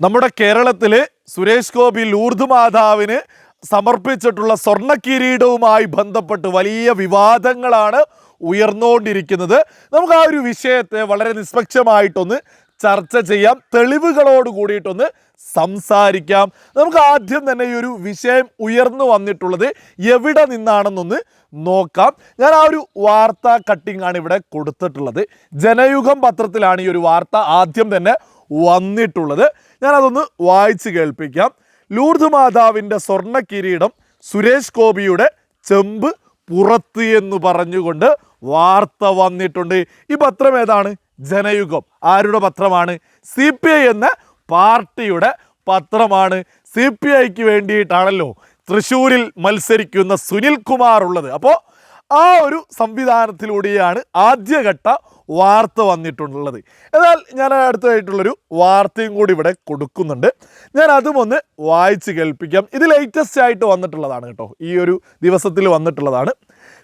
നമ്മുടെ കേരളത്തിൽ സുരേഷ് ഗോപി ലൂർദ് മാതാവിന് സമർപ്പിച്ചിട്ടുള്ള സ്വർണ കിരീടവുമായി ബന്ധപ്പെട്ട് വലിയ വിവാദങ്ങളാണ് ഉയർന്നുകൊണ്ടിരിക്കുന്നത്. നമുക്ക് ആ ഒരു വിഷയത്തെ വളരെ നിഷ്പക്ഷമായിട്ടൊന്ന് ചർച്ച ചെയ്യാം. തെളിവുകളോട് കൂടിയിട്ടൊന്ന് സംസാരിക്കാം. നമുക്ക് ആദ്യം തന്നെ ഈ ഒരു വിഷയം ഉയർന്നു വന്നിട്ടുള്ളത് എവിടെ നിന്നാണെന്നൊന്ന് നോക്കാം. ഞാൻ ആ ഒരു വാർത്താ കട്ടിങ്ങാണ് ഇവിടെ കൊടുത്തിട്ടുള്ളത്. ജനയുഗം പത്രത്തിലാണ് ഈ ഒരു വാർത്ത ആദ്യം തന്നെ വന്നിട്ടുള്ളത്. ഞാനതൊന്ന് വായിച്ച് കേൾപ്പിക്കാം. ലൂർദ് മാതാവിന്റെ സ്വർണ കിരീടം സുരേഷ് ഗോപിയുടെ ചെമ്പ് പുറത്ത് എന്ന് പറഞ്ഞുകൊണ്ട് വാർത്ത വന്നിട്ടുണ്ട്. ഈ പത്രം ഏതാണ്? ജനയുഗം. ആരുടെ പത്രമാണ്? സി പി ഐ എന്ന പാർട്ടിയുടെ പത്രമാണ്. സി പി ഐക്ക് വേണ്ടിയിട്ടാണല്ലോ തൃശ്ശൂരിൽ മത്സരിക്കുന്ന സുനിൽ കുമാർ ഉള്ളത്. അപ്പോൾ ആ ഒരു സംവിധാനത്തിലൂടെയാണ് ആദ്യഘട്ട വാർത്ത വന്നിട്ടുള്ളത്. എന്നാൽ ഞാൻ അടുത്തതായിട്ടുള്ളൊരു വാർത്തയും കൂടി ഇവിടെ കൊടുക്കുന്നുണ്ട്. ഞാൻ അതും ഒന്ന് വായിച്ച് കേൾപ്പിക്കാം. ഇത് ലേറ്റസ്റ്റ് ആയിട്ട് വന്നിട്ടുള്ളതാണ് കേട്ടോ. ഈ ഒരു ദിവസത്തിൽ വന്നിട്ടുള്ളതാണ്.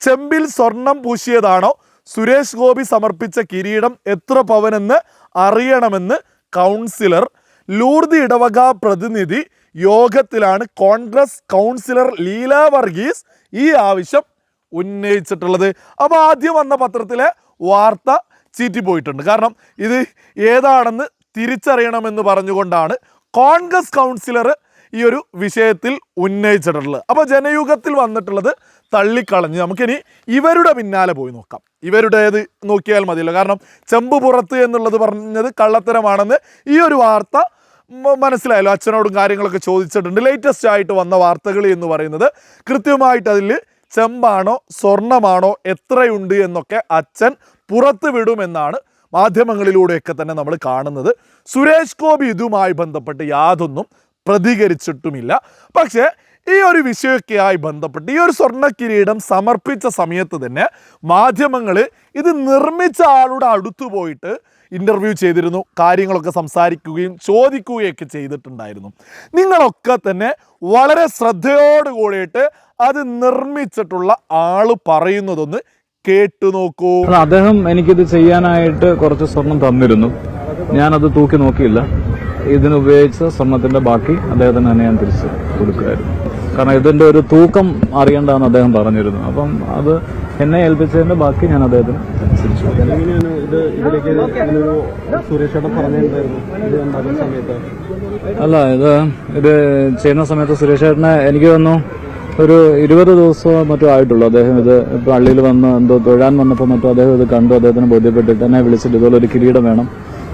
ചെമ്പിൽ സ്വർണം പൂശിയതാണോ? സുരേഷ് ഗോപി സമർപ്പിച്ച കിരീടം എത്ര പവനെന്ന് അറിയണമെന്ന് കൗൺസിലർ ലൂർദി ഇടവക പ്രതിനിധി യോഗത്തിലാണ് കോൺഗ്രസ് കൗൺസിലർ ലീല വർഗീസ് ഈ ആവശ്യം ഉന്നയിച്ചിട്ടുള്ളത്. അപ്പോൾ ആദ്യം വന്ന പത്രത്തിലെ വാർത്ത ചീറ്റിപ്പോയിട്ടുണ്ട്. കാരണം ഇത് ഏതാണെന്ന് തിരിച്ചറിയണമെന്ന് പറഞ്ഞുകൊണ്ടാണ് കോൺഗ്രസ് കൗൺസിലർ ഈ ഒരു വിഷയത്തിൽ ഉന്നയിച്ചിട്ടുള്ളത്. അപ്പോൾ ജനയുഗത്തിൽ വന്നിട്ടുള്ളത് തള്ളിക്കളഞ്ഞ്. നമുക്കിനി ഇവരുടെ പിന്നാലെ പോയി നോക്കാം. ഇവരുടേത് നോക്കിയാൽ മതിയല്ലോ. കാരണം ചെമ്പ് പുറത്ത് എന്നുള്ളത് പറഞ്ഞത് കള്ളത്തരമാണെന്ന് ഈ ഒരു വാർത്ത മനസ്സിലായല്ലോ. അച്ഛനോടും കാര്യങ്ങളൊക്കെ ചോദിച്ചിട്ടുണ്ട്. ലേറ്റസ്റ്റ് ആയിട്ട് വന്ന വാർത്തകൾ എന്ന് പറയുന്നത് കൃത്യമായിട്ട് അതിൽ ചെമ്പാണോ സ്വർണമാണോ എത്രയുണ്ട് എന്നൊക്കെ അച്ഛൻ പുറത്തു വിടുമെന്നാണ് മാധ്യമങ്ങളിലൂടെയൊക്കെ തന്നെ നമ്മൾ കാണുന്നത്. സുരേഷ് ഗോപി ഇതുമായി ബന്ധപ്പെട്ട് യാതൊന്നും പ്രതികരിച്ചിട്ടുമില്ല. പക്ഷേ ഈ ഒരു വിഷയമൊക്കെയായി ബന്ധപ്പെട്ട് ഈ ഒരു സ്വർണ കിരീടം സമർപ്പിച്ച സമയത്ത് തന്നെ മാധ്യമങ്ങൾ ഇത് നിർമ്മിച്ച ആളുടെ അടുത്തു പോയിട്ട് ഇന്റർവ്യൂ ചെയ്തിരുന്നു കാര്യങ്ങളൊക്കെ സംസാരിക്കുകയും ചോദിക്കുകയൊക്കെ ചെയ്തിട്ടുണ്ടായിരുന്നു. നിങ്ങളൊക്കെ തന്നെ വളരെ ശ്രദ്ധയോട് കൂടിയിട്ട് അത് നിർമ്മിച്ചിട്ടുള്ള ആൾ പറയുന്നതൊന്ന് കേട്ടു നോക്കൂ. അദ്ദേഹം എനിക്കിത് ചെയ്യാനായിട്ട് കുറച്ച് സ്വർണം തന്നിരുന്നു. ഞാനത് തൂക്കി നോക്കിയില്ല. ഇതിന് ഉപയോഗിച്ച സ്വർണത്തിന്റെ ബാക്കി അദ്ദേഹത്തിന് തന്നെ ഞാൻ തിരിച്ച് കൊടുക്കുമായിരുന്നു. കാരണം ഇതിന്റെ ഒരു തൂക്കം അറിയണ്ടെന്ന് അദ്ദേഹം പറഞ്ഞിരുന്നു. അപ്പം അത് എന്നെ ഏൽപ്പിച്ചതിന്റെ ബാക്കി ഞാൻ അദ്ദേഹത്തിന് തിരിച്ചു അല്ല ഇത് ഇത് ചെയ്യുന്ന സമയത്ത് സുരേഷ് ചേട്ടനെ എനിക്ക് തോന്നുന്നു ഒരു ഇരുപത് ദിവസമോ മറ്റോ ആയിട്ടുള്ളൂ. അദ്ദേഹം ഇത് പള്ളിയിൽ വന്ന് എന്തോ തൊഴാൻ വന്നപ്പോൾ മറ്റോ അദ്ദേഹം ഇത് കണ്ടു. അദ്ദേഹത്തിന് ബോധ്യപ്പെട്ടിട്ട് എന്നെ വിളിച്ചിട്ട് ഇതുപോലെ ഒരു കിരീടം വേണം.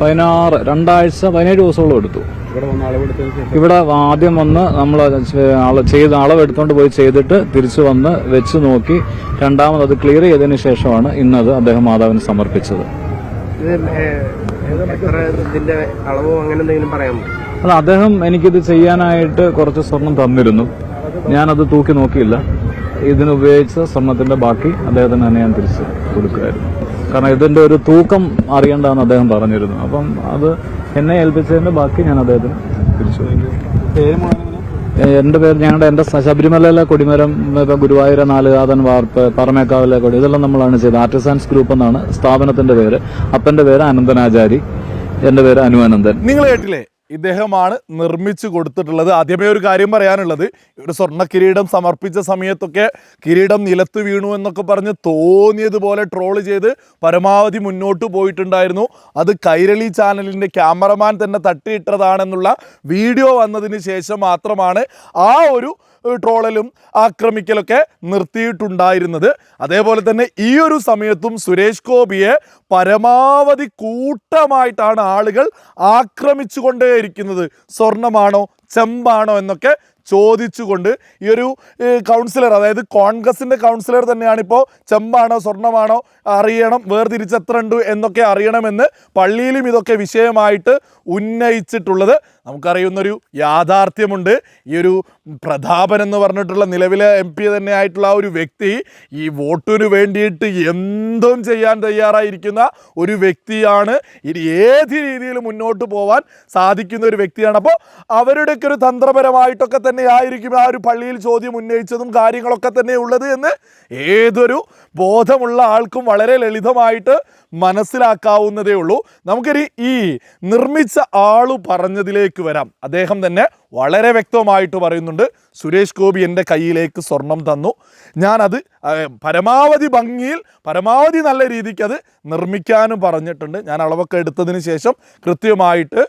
പതിനാറ് രണ്ടാഴ്ച പതിനേഴ് ദിവസമുള്ള എടുത്തു. ഇവിടെ ആദ്യം വന്ന് നമ്മൾ ചെയ്ത് അളവെടുത്തോണ്ട് പോയി ചെയ്തിട്ട് തിരിച്ചു വന്ന് വെച്ച് നോക്കി. രണ്ടാമത് അത് ക്ലിയർ ചെയ്തതിനു ശേഷമാണ് ഇന്നത് അദ്ദേഹം മാതാവിന് സമർപ്പിച്ചത്. അല്ല അദ്ദേഹം എനിക്കിത് ചെയ്യാനായിട്ട് കുറച്ച് സ്വർണം തന്നിരുന്നു. ഞാനത് തൂക്കി നോക്കിയില്ല. ഇതിന് ഉപയോഗിച്ച സ്വർണത്തിന്റെ ബാക്കി അദ്ദേഹത്തിന് തന്നെ ഞാൻ തിരിച്ച് കൊടുക്കുമായിരുന്നു. കാരണം ഇതിന്റെ ഒരു തൂക്കം അറിയണ്ടെന്ന് അദ്ദേഹം പറഞ്ഞിരുന്നു. അപ്പം അത് എന്നെ ഏൽപ്പിച്ചതിന്റെ ബാക്കി ഞാൻ അദ്ദേഹത്തിന് തിരിച്ചു എന്റെ പേര് ഞങ്ങളുടെ എന്റെ ശബരിമലയിലെ കൊടിമരം ഇപ്പം ഗുരുവായൂര നാലുകാതൻ വാർപ്പ് പറമേക്കാവിലെ കൊടി ഇതെല്ലാം നമ്മളാണ് ചെയ്തത്. ആർട്ടിസാൻസ് ഗ്രൂപ്പ് എന്നാണ് സ്ഥാപനത്തിന്റെ പേര്. അപ്പന്റെ പേര് അനന്തനാചാരി എന്റെ പേര് അനു അനന്തൻ. നിങ്ങൾ കേട്ടില്ലേ? ഇദ്ദേഹമാണ് നിർമ്മിച്ചു കൊടുത്തിട്ടുള്ളത്. ആദ്യമേ ഒരു കാര്യം പറയാനുള്ളത്. ഒരു സ്വർണ കിരീടം സമർപ്പിച്ച സമയത്തൊക്കെ കിരീടം നിലത്ത് വീണു എന്നൊക്കെ പറഞ്ഞ് തോന്നിയതുപോലെ ട്രോൾ ചെയ്ത് പരമാവധി മുന്നോട്ട് പോയിട്ടുണ്ടായിരുന്നു. അത് കൈരളി ചാനലിന്റെ ക്യാമറമാൻ തന്നെ തട്ടിയിട്ടതാണെന്നുള്ള വീഡിയോ വന്നതിന് ശേഷം മാത്രമാണ് ആ ഒരു ട്രോളലും ആക്രമിക്കലൊക്കെ നിർത്തിയിട്ടുണ്ടായിരുന്നത്. അതേപോലെ തന്നെ ഈ ഒരു സമയത്തും സുരേഷ് ഗോപിയെ പരമാവധി കൂട്ടമായിട്ടാണ് ആളുകൾ ആക്രമിച്ചുകൊണ്ടേയിരിക്കുന്നത്. സ്വർണമാണോ ചെമ്പാണോ എന്നൊക്കെ ചോദിച്ചുകൊണ്ട് ഈ ഒരു കൗൺസിലർ അതായത് കോൺഗ്രസിന്റെ കൗൺസിലർ തന്നെയാണിപ്പോൾ ചെമ്പാണോ സ്വർണമാണോ അറിയണം വേർതിരിച്ച് എത്ര ഉണ്ട് എന്നൊക്കെ അറിയണമെന്ന് പള്ളിയിലും ഇതൊക്കെ വിഷയമായിട്ട് ഉന്നയിച്ചിട്ടുള്ളത്. നമുക്കറിയുന്നൊരു യാഥാർത്ഥ്യമുണ്ട്. ഈ ഒരു പ്രതാപൻ എന്ന് പറഞ്ഞിട്ടുള്ള നിലവിലെ എം പി തന്നെയായിട്ടുള്ള ആ ഒരു വ്യക്തി ഈ വോട്ടിന് വേണ്ടിയിട്ട് എന്തും ചെയ്യാൻ തയ്യാറായിരിക്കുന്ന ഒരു വ്യക്തിയാണ്. ഇനി ഏത് രീതിയിൽ മുന്നോട്ട് പോവാൻ സാധിക്കുന്ന ഒരു വ്യക്തിയാണ്. അപ്പോൾ അവരുടെയൊക്കെ ഒരു തന്ത്രപരമായിട്ടൊക്കെ തന്നെ ആയിരിക്കും ആ ഒരു പള്ളിയിൽ ചോദ്യം ഉന്നയിച്ചതും കാര്യങ്ങളൊക്കെ തന്നെ ഉള്ളത് എന്ന് ഏതൊരു ബോധമുള്ള ആൾക്കും വളരെ ലളിതമായിട്ട് മനസ്സിലാക്കാവുന്നതേ ഉള്ളൂ. നമുക്കൊരു ഈ നിർമ്മിച്ച ആൾ പറഞ്ഞതിലേക്ക് വരാം. അദ്ദേഹം തന്നെ വളരെ വ്യക്തമായിട്ട് പറയുന്നുണ്ട് സുരേഷ് ഗോപി എന്റെ കയ്യിലേക്ക് സ്വർണം തന്നു. ഞാനത് പരമാവധി ഭംഗിയിൽ പരമാവധി നല്ല രീതിക്ക് അത് നിർമ്മിക്കാനും പറഞ്ഞിട്ടുണ്ട്. ഞാൻ അളവൊക്കെ എടുത്തതിന് ശേഷം കൃത്യമായിട്ട്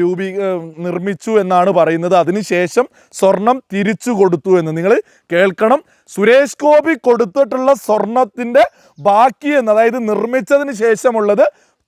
രൂപീ നിർമ്മിച്ചു എന്നാണ് പറയുന്നത്. അതിനുശേഷം സ്വർണം തിരിച്ചു കൊടുത്തു എന്ന്. നിങ്ങൾ കേൾക്കണം. സുരേഷ് ഗോപി കൊടുത്തിട്ടുള്ള സ്വർണത്തിന്റെ ബാക്കി എന്ന് അതായത് നിർമ്മിച്ചതിന് ശേഷമുള്ളത്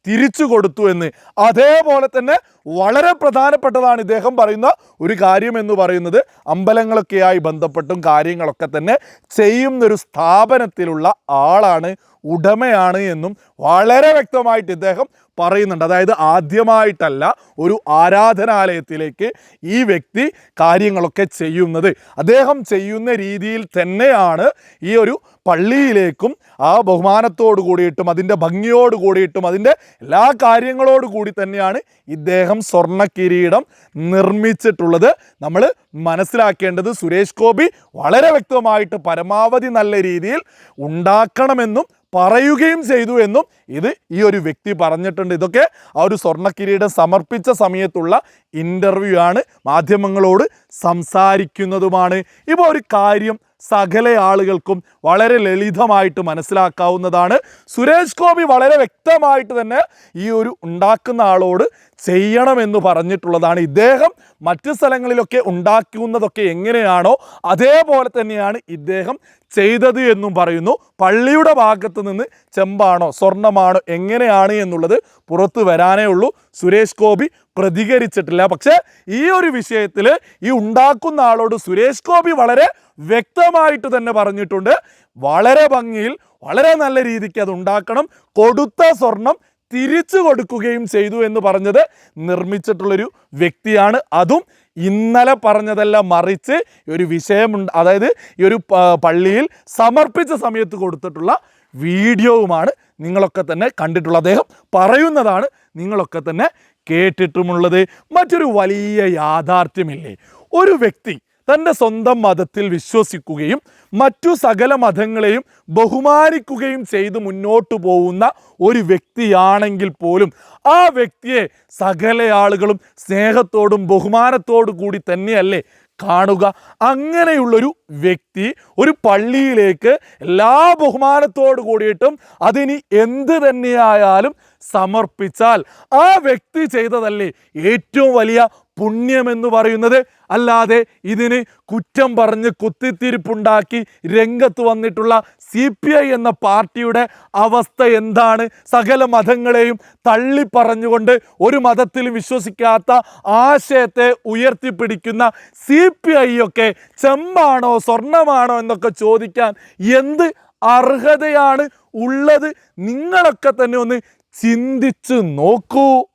തിരിച്ചു കൊടുത്തു എന്ന്. അതേപോലെ തന്നെ വളരെ പ്രധാനപ്പെട്ടതാണ് ഇദ്ദേഹം പറയുന്ന ഒരു കാര്യം എന്ന് പറയുന്നത്. അമ്പലങ്ങളൊക്കെയായി ബന്ധപ്പെട്ടും കാര്യങ്ങളൊക്കെ തന്നെ ചെയ്യുന്നൊരു സ്ഥാപനത്തിലുള്ള ആളാണ് ഉടമയാണ് എന്നും വളരെ വ്യക്തമായിട്ട് ഇദ്ദേഹം പറയുന്നുണ്ട്. അതായത് ആദ്യമായിട്ടല്ല ഒരു ആരാധനാലയത്തിലേക്ക് ഈ വ്യക്തി കാര്യങ്ങളൊക്കെ ചെയ്യുന്നത്. അദ്ദേഹം ചെയ്യുന്ന രീതിയിൽ തന്നെയാണ് ഈ ഒരു പള്ളിയിലേക്കും ആ ബഹുമാനത്തോട് കൂടിയിട്ടും അതിന്റെ ഭംഗിയോട് കൂടിയിട്ടും അതിന്റെ എല്ലാ കാര്യങ്ങളോട് കൂടി തന്നെയാണ് ഇദ്ദേഹം സ്വർണ കിരീടം നിർമ്മിച്ചിട്ടുള്ളത്. നമ്മൾ മനസ്സിലാക്കേണ്ടത് സുരേഷ് ഗോപി വളരെ വ്യക്തമായിട്ട് പരമാവധി നല്ല രീതിയിൽ ഉണ്ടാക്കണമെന്നും പറയുകയും ചെയ്തു എന്നും ഇത് ഈ ഒരു വ്യക്തി പറഞ്ഞിട്ടുണ്ട്. ഇതൊക്കെ ആ ഒരു സ്വർണ കിരീടം സമർപ്പിച്ച സമയത്തുള്ള ഇന്റർവ്യൂ ആണ്. മാധ്യമങ്ങളോട് സംസാരിക്കുന്നതുമാണ്. ഇപ്പോൾ ഒരു കാര്യം സകല ആളുകൾക്കും വളരെ ലളിതമായിട്ട് മനസ്സിലാക്കാവുന്നതാണ്. സുരേഷ് ഗോപി വളരെ വ്യക്തമായിട്ട് തന്നെ ഈ ഒരു ഉണ്ടാക്കുന്ന ആളോട് ചെയ്യണമെന്ന് പറഞ്ഞിട്ടുള്ളതാണ്. ഇദ്ദേഹം മറ്റു സ്ഥലങ്ങളിലൊക്കെ ഉണ്ടാക്കുന്നതൊക്കെ എങ്ങനെയാണോ അതേപോലെ തന്നെയാണ് ഇദ്ദേഹം ചെയ്തത് എന്നും പറയുന്നു. പള്ളിയുടെ ഭാഗത്ത് നിന്ന് ചെമ്പാണോ സ്വർണമാണോ എങ്ങനെയാണ് എന്നുള്ളത് പുറത്തു വരാനേ ഉള്ളൂ. സുരേഷ് ഗോപി പ്രതികരിച്ചിട്ടില്ല. പക്ഷേ ഈ ഒരു വിഷയത്തിൽ ഈ ഉണ്ടാക്കുന്ന ആളോട് സുരേഷ് ഗോപി വളരെ വ്യക്തമായിട്ട് തന്നെ പറഞ്ഞിട്ടുണ്ട്. വളരെ ഭംഗിയിൽ വളരെ നല്ല രീതിക്ക് അത് ഉണ്ടാക്കണം. കൊടുത്ത സ്വർണം തിരിച്ചു കൊടുക്കുകയും ചെയ്തു എന്ന് പറഞ്ഞത് നിർമ്മിച്ചിട്ടുള്ളൊരു വ്യക്തിയാണ്. അതും ഇന്നലെ പറഞ്ഞതെല്ലാം മറിച്ച് ഒരു വിഷയമുണ്ട് അതായത് ഈ ഒരു പള്ളിയിൽ സമർപ്പിച്ച സമയത്ത് കൊടുത്തിട്ടുള്ള വീഡിയോവുമാണ് നിങ്ങളൊക്കെ തന്നെ കണ്ടിട്ടുള്ള അദ്ദേഹം പറയുന്നതാണ് നിങ്ങളൊക്കെ തന്നെ കേട്ടിട്ടുമുള്ളത്. മറ്റൊരു വലിയ യാഥാർത്ഥ്യമില്ലേ? ഒരു വ്യക്തി തന്റെ സ്വന്തം മതത്തിൽ വിശ്വസിക്കുകയും മറ്റു സകല മതങ്ങളെയും ബഹുമാനിക്കുകയും ചെയ്ത് മുന്നോട്ട് പോകുന്ന ഒരു വ്യക്തിയാണെങ്കിൽ പോലും ആ വ്യക്തിയെ സകല ആളുകളും സ്നേഹത്തോടും ബഹുമാനത്തോടു കൂടി തന്നെയല്ലേ കാണുക. അങ്ങനെയുള്ളൊരു വ്യക്തി ഒരു പള്ളിയിലേക്ക് എല്ലാ ബഹുമാനത്തോടു കൂടിയിട്ടും അതിനി എന്ത് തന്നെയായാലും സമർപ്പിച്ചാൽ ആ വ്യക്തി ചെയ്തതല്ലേ ഏറ്റവും വലിയ പുണ്യമെന്ന് പറയുന്നത്? അല്ലാതെ ഇതിന് കുറ്റം പറഞ്ഞ് കുത്തിത്തിരിപ്പുണ്ടാക്കി രംഗത്ത് വന്നിട്ടുള്ള സി പി ഐ എന്ന പാർട്ടിയുടെ അവസ്ഥ എന്താണ്? സകല മതങ്ങളെയും തള്ളി പറഞ്ഞുകൊണ്ട് ഒരു മതത്തിലും വിശ്വസിക്കാത്ത ആശയത്തെ ഉയർത്തിപ്പിടിക്കുന്ന സി പി ഐ ഒക്കെ ചെമ്പാണോ സ്വർണമാണോ എന്നൊക്കെ ചോദിക്കാൻ എന്ത് അർഹതയാണ് ഉള്ളത്? നിങ്ങളൊക്കെ തന്നെ ഒന്ന് ചിന്തിച്ചു നോക്കൂ.